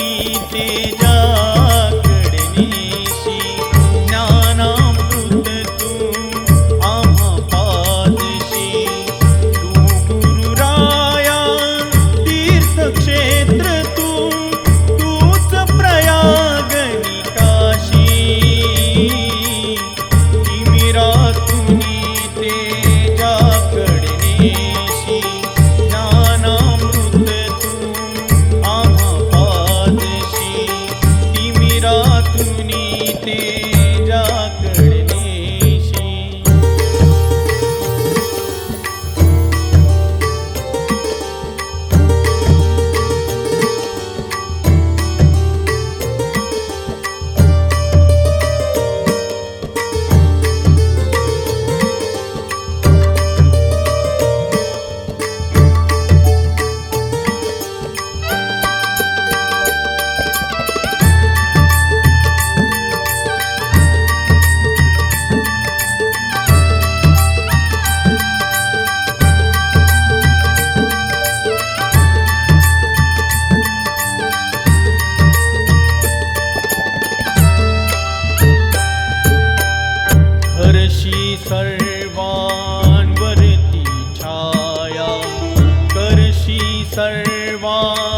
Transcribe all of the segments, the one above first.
मीते सर्वांवरती छाया करशी सर्वांची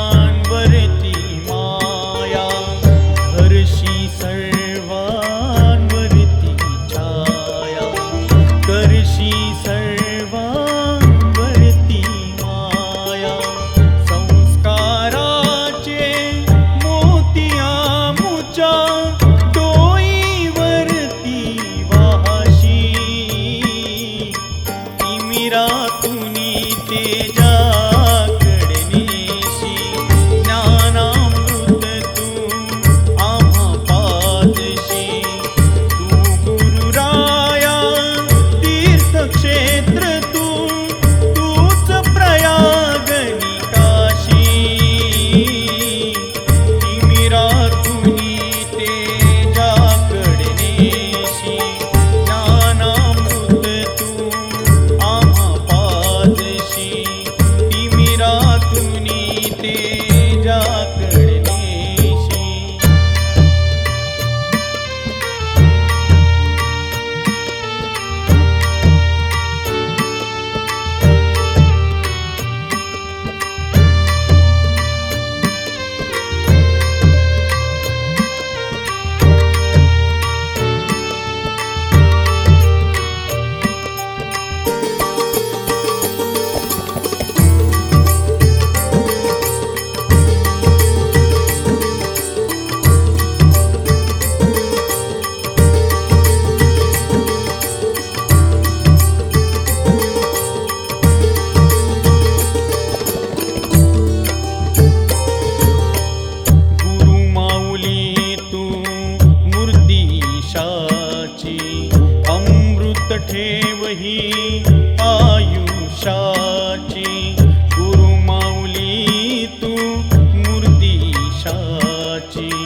ही आयुषाची गुरुमाऊली तू मूर्तिशाची.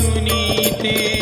দুনিতে